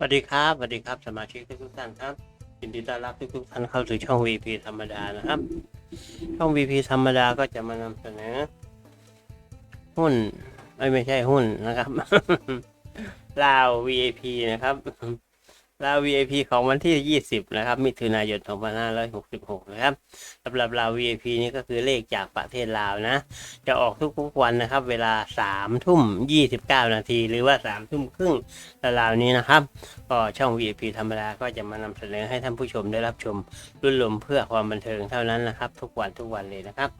สวัสดีครับสวัสดีครับสมาชิกทุกท่านครับยินดีต้อนรับทุกท่านเข้าสู่ช่อง VP ธรรมดานะครับ ช่อง VP ธรรมดาก็จะมานำเสนอ หุ้นไม่ไม่ใช่หุ้นนะครับลาว VIP นะครับ ลาว VIP ของวันที่ 20 นะครับ มิถุนายน 2566 นะครับสำหรับลาว VIP นี่ก็คือเลขจากประเทศลาวนะ จะออกทุกๆวันนะครับ เวลา 3 ทุ่ม 29 นาที หรือว่า 3 ทุ่มครึ่งราวนี้นะครับ ก็ช่อง VIP ธรรมดาก็จะมานำเสนอให้ท่านผู้ชมได้รับชมรุ่นลมเพื่อความบันเทิงเท่านั้นนะครับ ทุกวันทุกวันเลยนะครับ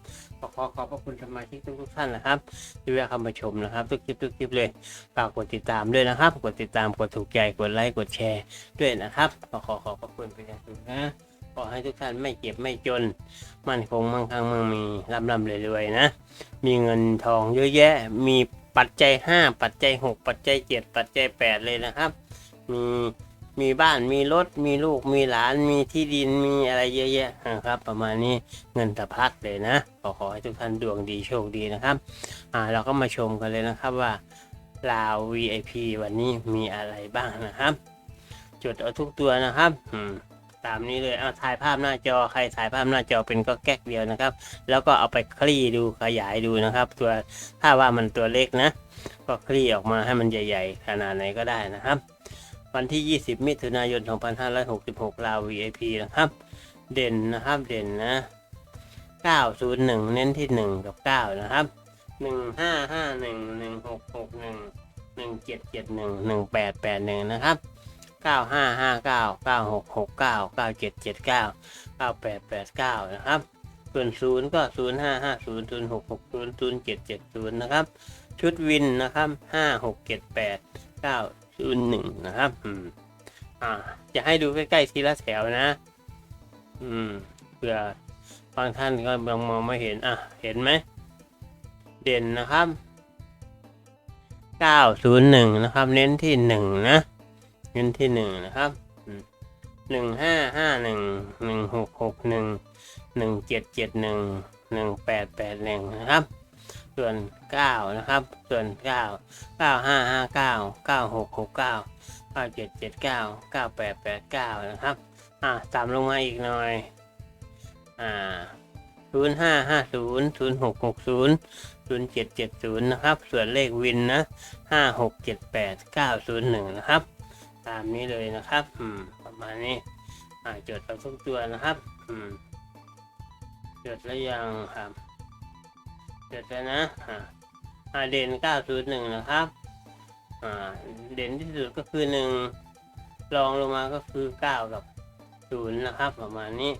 ก็ขอขอบพระคุณสมาชิกทุกๆท่านนะครับ ที่แวะเข้ามาชมนะครับ ทุกคลิปทุกคลิปเลยฝากกดติดตามด้วยนะครับ กดติดตามกดถูกใจกดไลค์กดแชร์ด้วยนะครับก็ขอขอบพระคุณเป็นอย่างสูงนะขอให้ทุกท่านไม่เจ็บไม่จน มั่นคงมั่งคั่งมั่งมีร่ำร่ำรวยๆนะ มีเงินทองเยอะแยะ มีปัจจัย 5 ปัจจัย 6 ปัจจัย 7 ปัจจัย 8 เลยนะครับ มีมีบ้านมีรถมีลูกมีหลานมีที่ดินมีอะไรเยอะแยะนะครับ ประมาณนี้เงินตะพัดเลยนะขอขอให้ทุกท่านดวงดีโชคดีนะครับ อ่าเราก็มาชมกันเลยนะครับว่าลาว VIP วันนี้มีอะไรบ้างนะครับ จดเอาทุกตัวนะครับอืมตามนี้เลยเอาถ่ายภาพหน้าจอใครถ่ายภาพหน้าจอเป็นก็แก๊กเดียวนะครับ แล้วก็เอาไปคลี่ดูขยายดูนะครับ ตัวถ้าว่ามันตัวเล็กนะ ก็คลี่ออกมาให้มันใหญ่ ๆ ขนาดไหนก็ได้นะครับ วันที่ 20 มิถุนายน 2566 ลาว VIP นะครับ เด่นนะครับเด่นนะ 901 เน้นที่ 1 กับ 9 นะครับ 1551 1661 1771 1881 นะครับ 9559 9669 9779 9889นะครับส่วนศูนย์ก็ศูนย์ห้าห้าศูนย์ศูนย์หกหกศูนย์ศูนย์เจ็ดเจ็ดศูนย์นะครับ ชุดวินนะครับห้าหกเจ็ดแปดเก้าศูนย์หนึ่งนะครับอืมอ่า จะให้ดูใกล้ๆทีละแถวนะ อืมเผื่อบางท่านก็บางมองไม่เห็นอะเห็นไหมเด่นนะครับเก้าศูนย์หนึ่งนะครับ เน้นที่หนึ่งนะ เน้นที่หนึ่งนะครับหนึ่งห้าห้าหนึ่งหนึ่งหกหกหนึ่งหนึ่งเจ็ดเจ็ดหนึ่งหนึ่งแปดแปดหนึ่งนะครับ ส่วนเก้านะครับ ส่วนเก้าเก้าห้าห้าเก้าเก้าหกหกเก้าเก้าเจ็ดเจ็ดเก้าเก้าแปดแปดเก้านะครับ อ่าตามลงมาอีกหน่อย อ่าศูนย์ห้าห้าศูนย์ศูนย์หกหกศูนย์ศูนย์เจ็ดเจ็ดศูนย์นะครับ ส่วนเลขวินนะห้าหกเจ็ดแปดเก้าศูนย์หนึ่งนะครับ ตามนี้เลยนะครับ อืม ประมาณนี้ อ่าจดเอาทุกตัวนะครับ อืมจดแล้วยังครับจดแล้วนะอ่าอ่าเด่น901นะครับ อ่า เด่นที่สุดก็คือ1รองลงมาก็คือ9กับ0นย์นะครับ ประมาณนี้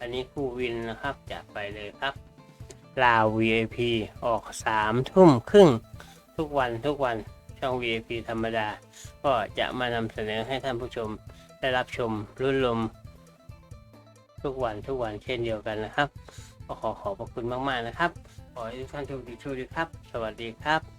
อันนี้คู่วินนะครับจัดไปเลยครับลาว VIP ออก3ทุ่มครึ่งทุกวันทุกวัน ช่อง VIP ธรรมดา ก็จะมานำเสนอให้ท่านผู้ชมได้รับชมรุ่นลม ทุกวันทุกวันเช่นเดียวกันนะครับ ก็ขอขอบพระคุณมาก ๆ นะครับ ขอให้ทุกท่านโชคดีโชคดีครับ สวัสดีครับ